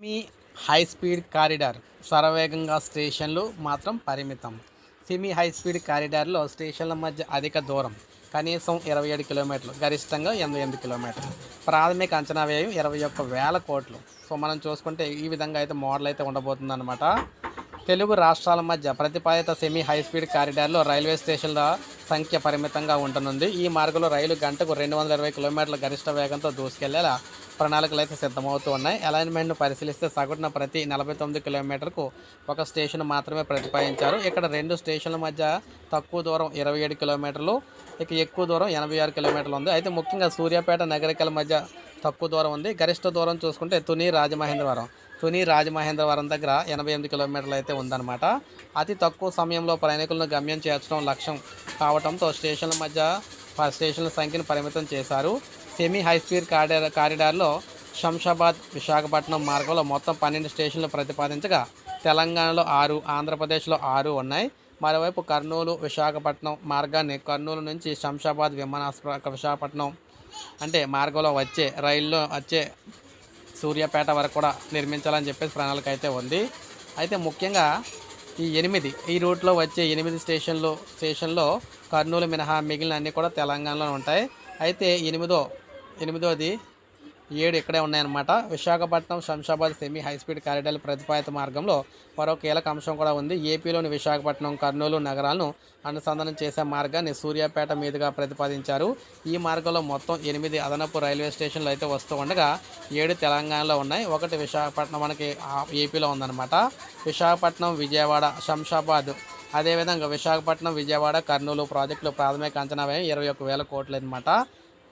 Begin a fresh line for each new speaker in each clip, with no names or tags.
మీ high speed corridor శరవేగంగా స్టేషన్లు మాత్రం పరిమితం. సెమీ హై స్పీడ్ కారిడార్లో స్టేషన్ల మధ్య అధిక దూరం కనీసం ఇరవై ఏడు కిలోమీటర్లు గరిష్టంగా ఎనభై ఎనిమిది కిలోమీటర్లు. ప్రాథమిక అంచనా వ్యయం ఇరవై ఒక్క వేల కోట్లు. సో మనం చూసుకుంటే ఈ విధంగా అయితే మోడల్ అయితే ఉండబోతుందన్నమాట. తెలుగు రాష్ట్రాల మధ్య ప్రతిపాదిత సెమీ హై స్పీడ్ కారిడార్లో రైల్వే స్టేషన్ల సంఖ్య పరిమితంగా ఉంటుంది ఈ మార్గంలో రైలు గంటకు రెండు వందల ఇరవై కిలోమీటర్ల గరిష్ట వేగంతో దూసుకెళ్ళేలా ప్రణాళికలు అయితే సిద్ధమవుతూ ఉన్నాయి. అలైన్మెంట్ను పరిశీలిస్తే సగటున ప్రతి నలభై తొమ్మిది కిలోమీటర్కు ఒక స్టేషన్ మాత్రమే ప్రతిపాదించారు ఇక్కడ రెండు స్టేషన్ల మధ్య తక్కువ దూరం ఇరవై ఏడు కిలోమీటర్లు ఇక ఎక్కువ దూరం ఎనభై ఆరు కిలోమీటర్లు ఉంది. అయితే ముఖ్యంగా సూర్యాపేట నగరికల మధ్య తక్కువ దూరం ఉంది. గరిష్ట దూరం చూసుకుంటే తుని రాజమహేంద్రవరం. తుని రాజమహేంద్రవరం దగ్గర ఎనభై ఎనిమిది కిలోమీటర్లు అయితే ఉందన్నమాట. అతి తక్కువ సమయంలో ప్రయాణికులను గమ్యం చేర్చడం లక్ష్యం కావడంతో స్టేషన్ల మధ్య స్టేషన్ల సంఖ్యను పరిమితం చేశారు. సెమీ హైస్పీడ్ కారిడార్ కారిడార్లో శంషాబాద్ విశాఖపట్నం మార్గంలో మొత్తం పన్నెండు స్టేషన్లు ప్రతిపాదించగా తెలంగాణలో ఆరు ఆంధ్రప్రదేశ్లో ఆరు ఉన్నాయి. మరోవైపు కర్నూలు విశాఖపట్నం మార్గాన్ని కర్నూలు నుంచి శంషాబాద్ విమానాశ్ర విశాఖపట్నం అంటే మార్గంలో వచ్చే రైల్లో వచ్చే సూర్యాపేట వరకు కూడా నిర్మించాలని చెప్పేసి ప్రణాళిక అయితే ఉంది. అయితే ముఖ్యంగా ఈ ఎనిమిది ఈ రూట్లో వచ్చే ఎనిమిది స్టేషన్లు స్టేషన్లో కర్నూలు మినహా మిగిలిన అన్నీ కూడా తెలంగాణలో ఉంటాయి. అయితే ఎనిమిదో ఎనిమిదోది. ఏడు ఇక్కడే ఉన్నాయన్నమాట. Visakhapatnam Shamshabad semi high speed corridor ప్రతిపాదిత మార్గంలో మరో కీలక అంశం కూడా ఉంది. ఏపీలోని విశాఖపట్నం కర్నూలు నగరాలను అనుసంధానం చేసే మార్గాన్ని సూర్యాపేట మీదుగా ప్రతిపాదించారు. ఈ మార్గంలో మొత్తం ఎనిమిది అదనపు రైల్వే స్టేషన్లు అయితే వస్తూ ఉండగా ఏడు తెలంగాణలో ఉన్నాయి. ఒకటి విశాఖపట్నం మనకి ఏపీలో ఉందన్నమాట. విశాఖపట్నం విజయవాడ శంషాబాద్. అదేవిధంగా విశాఖపట్నం విజయవాడ కర్నూలు ప్రాజెక్టులు ప్రాథమిక అంచనా వ్యయం ఇరవై ఒక వేల కోట్లు అనమాట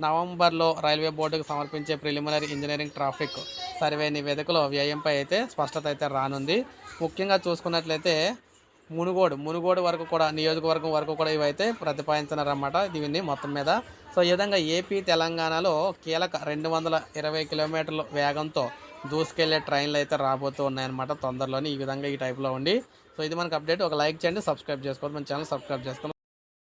నవంబర్లో రైల్వే బోర్డుకు సమర్పించే ప్రిలిమినరీ ఇంజనీరింగ్ ట్రాఫిక్ సర్వే నివేదికలో వ్యయంపై అయితే స్పష్టత అయితే రానుంది. ముఖ్యంగా చూసుకున్నట్లయితే మునుగోడు మునుగోడు వరకు కూడా నియోజకవర్గం వరకు కూడా ఇవైతే ప్రతిపాదించినారన్నమాట దీన్ని మొత్తం మీద. సో ఈ విధంగా ఏపీ తెలంగాణలో కీలక రెండు వందల ఇరవై కిలోమీటర్ల వేగంతో దూసుకెళ్ళే ట్రైన్లు అయితే రాబోతూ ఉన్నాయన్నమాట తొందరలోని ఈ విధంగా ఈ టైప్లో ఉండి. సో ఇది మనకు అప్డేట్. ఒక లైక్ చేయండి సబ్స్క్రైబ్ చేసుకోండి మన ఛానల్ సబ్స్క్రైబ్ చేసుకోండి